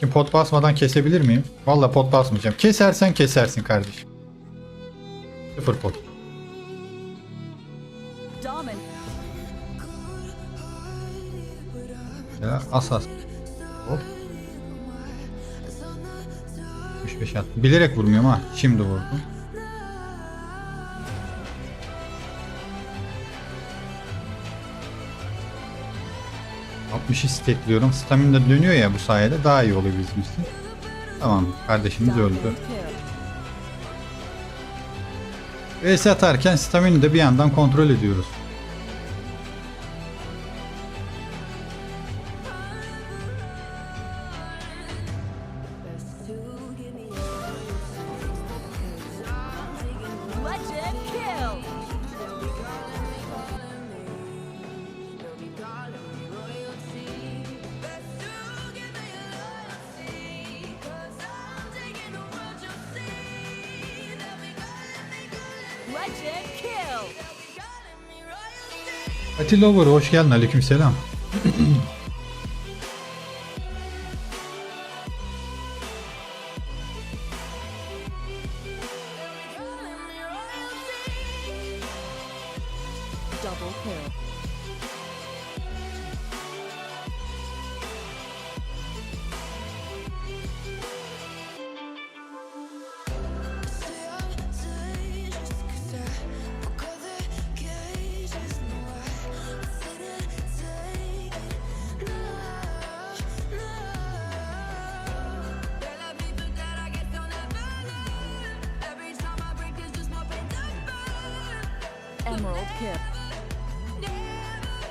Şimdi pot basmadan kesebilir miyim? Vallahi pot basmayacağım. Kesersen kesersin kardeşim. Sıfır pot. Ya asas. Hop. 65 at. Bilerek vurmuyorum ha. Şimdi vurdum. ...60'ı stekliyorum. Stamina dönüyor ya bu sayede daha iyi oluyor bizim için. Tamam kardeşimiz öldü. VS atarken stamina'yı da bir yandan kontrol ediyoruz. Atilla Over hoş geldin aleykümselam.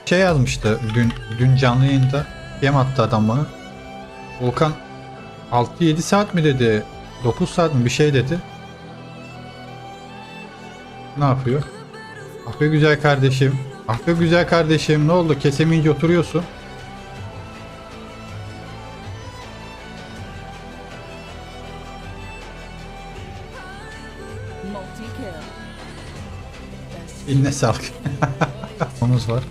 Şey yazmıştı dün dün canlı yayında yem attı adam bana. Volkan 6-7 saat mi dedi? 9 saat mi bir şey dedi. Ne yapıyor? Ah be güzel kardeşim. Ah be güzel kardeşim ne oldu? Kesemeyince oturuyorsun. Eline sağlık. Omuz var.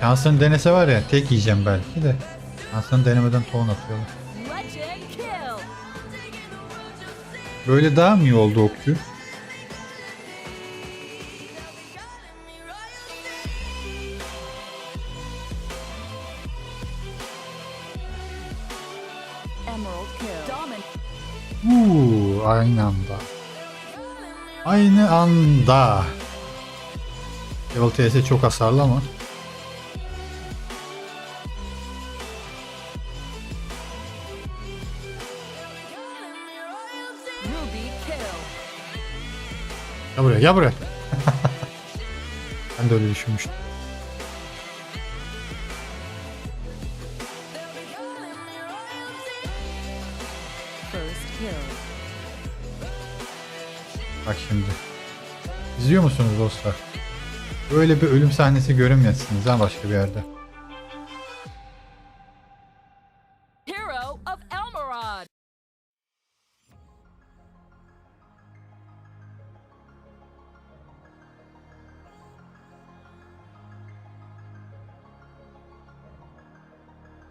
Şansını denese var ya tek yiyeceğim belki de. Şansını denemeden tohum atıyorlar. Böyle daha mı iyi oldu okçu? Uuu aynı anda. Aynı anda. Level çok hasarlı ama. Gel buraya gel buraya. ben de öyle düşünmüştüm. Bak şimdi. İzliyor musunuz dostlar? Böyle bir ölüm sahnesi görünmezsiniz ha başka bir yerde.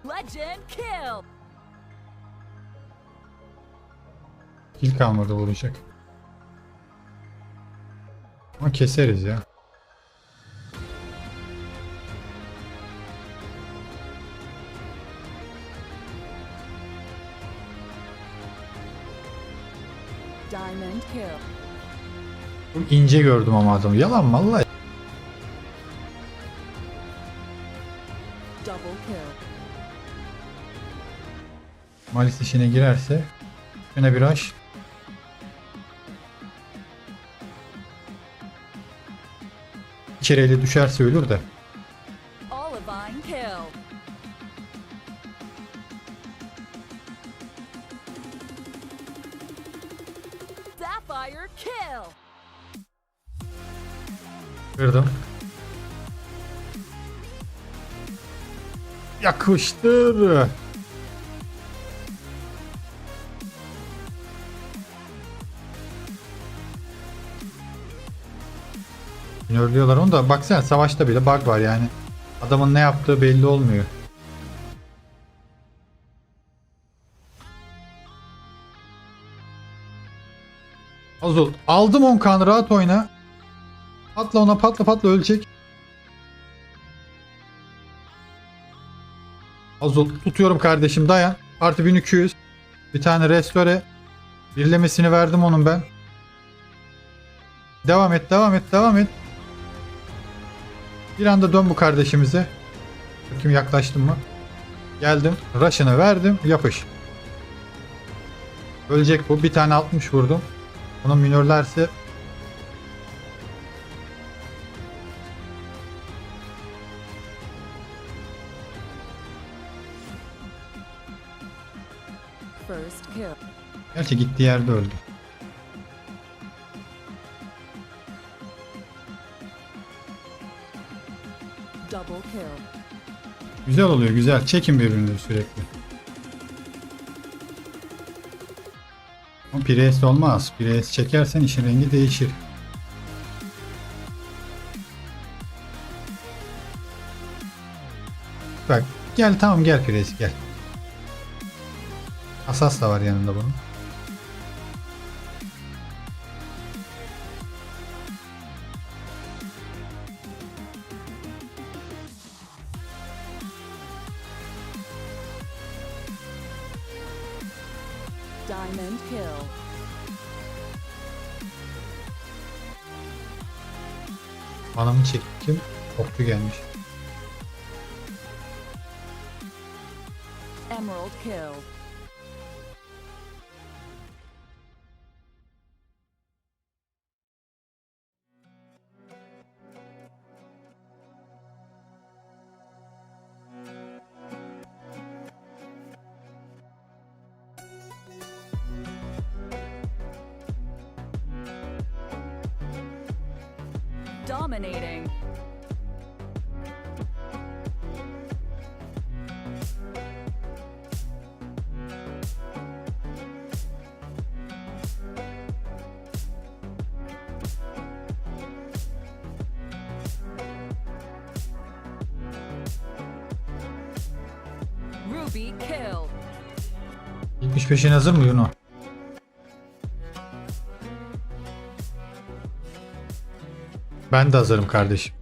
Legend kill. Kill kalmadı vuracak. Ama keseriz ya. Diamond kill. Çok ince gördüm ama adamı. Yalan vallahi? Double kill. Malis işine girerse yine bir aş. İçeriyle düşerse ölür de. Kırdım. Yakıştır. Minörlüyorlar onu da baksana savaşta bile bug var yani. Adamın ne yaptığı belli olmuyor. Azul aldım 10 kan rahat oyna. Patla ona patla patla ölecek. Azul tutuyorum kardeşim dayan. Artı 1200. Bir tane restore. Birlemesini verdim onun ben. Devam et devam et devam et. Bir anda dön bu kardeşimize. Bakayım yaklaştım mı? Geldim. Rush'ını verdim. Yapış. Ölecek bu. Bir tane 60 vurdum. Onun minörlerse. Gerçi gittiği yerde öldü. Güzel oluyor güzel. Çekin birbirini sürekli. Ama olmaz. Pires çekersen işin rengi değişir. Bak gel tamam gel Pires gel. Asas da var yanında bunun. Diamond kill. Anamı çektim. Oktu gelmiş. Emerald kill. Dominating. Ruby kill. 75'in hazır mı Yuno? Ben de hazırım kardeşim.